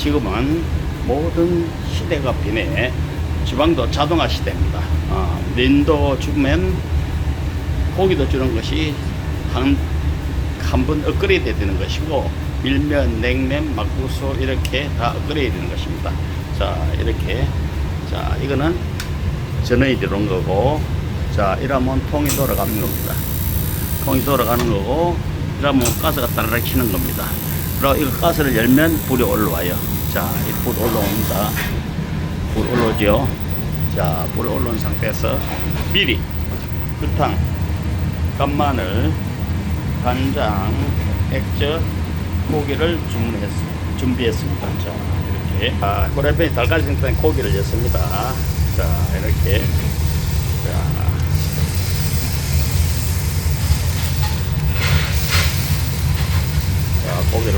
지금은 모든 시대가 변해 주방도 자동화 시대입니다. 어, 면도 주면 고기도 주는 것이 한, 한 번 업그레이드 되는 것이고 밀면, 냉면, 막국수 이렇게 다 업그레이드 되는 것입니다. 자, 이렇게. 자, 이거는 전원이 들어온 거고 자, 이러면 통이 돌아가는 겁니다. 통이 돌아가는 거고 이러면 가스가 따라락 치는 겁니다. 그리고 이거 가스를 열면 불이 올라와요. 자, 이 불 올라옵니다. 불 올라오죠. 자, 불 올라온 상태에서 미리 설탕, 간마늘, 간장, 액젓, 고기를 주문했, 준비했습니다. 자, 이렇게. 아, 달가지 상태에 고기를 넣습니다. 자, 이렇게. 자,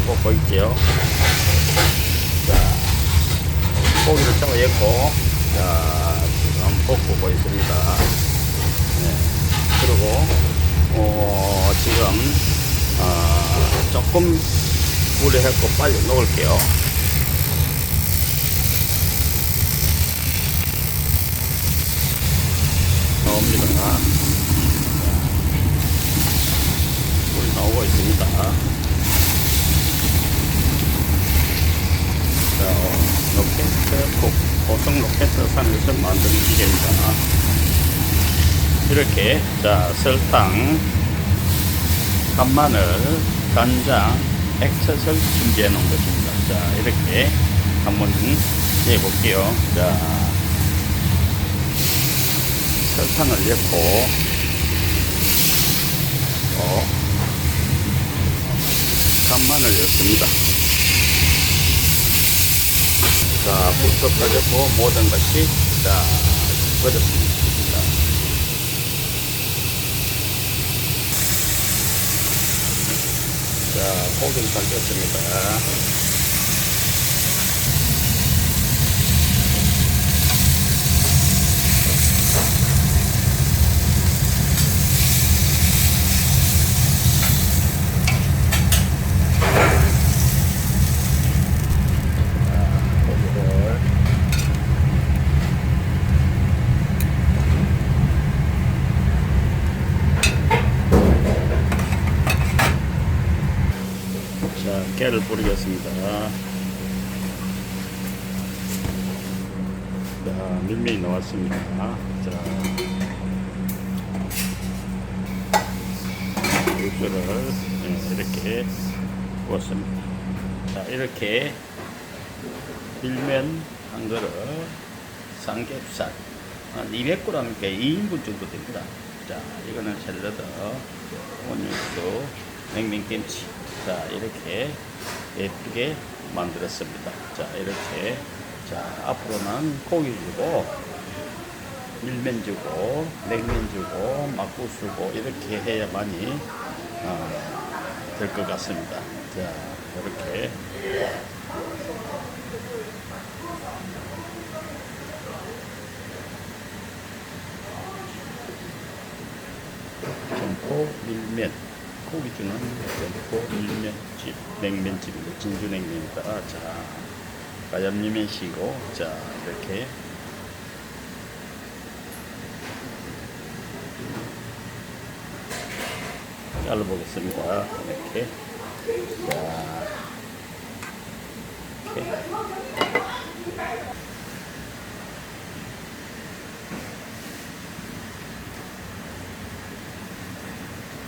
볶고 있지요. 자, 고기를 넣고, 자, 지금 볶고 있습니다. 네. 그리고, 어, 지금, 어, 조금 불에 했고 빨리 넣을게요. 3층 로켓을 3일선 만든 기계입니다. 이렇게 자 설탕, 간마늘, 간장, 액젓을 준비해 놓은 것입니다. 자 이렇게 한번 해 볼게요. 자 설탕을 넣고 또 간마늘 넣습니다. 자, 불도 꺼졌고 모든 것이 자, 꺼졌습니다. 자, 고기를 담겼습니다. 자, 고기를 자, 깨를 뿌리겠습니다. 자, 밀면이 나왔습니다. 자, 육수를 예, 이렇게 부었습니다. 자, 이렇게 밀면 한 그릇, 삼겹살 한 200g이니까 2인분 정도 됩니다. 자, 이거는 샐러드, 온육수, 냉면김치. 자, 이렇게 예쁘게 만들었습니다. 자, 이렇게. 자, 앞으로는 고기 주고, 밀면 주고, 냉면 주고, 막국수 주고, 이렇게 해야만이, 어, 될 것 같습니다. 자, 이렇게. 점포 밀면 고기 주는 점포 밀면집 냉면집입니다 진주 냉면입니다 자 가염리면시고 자 이렇게. 잘라보겠습니다. 이렇게. 자 이렇게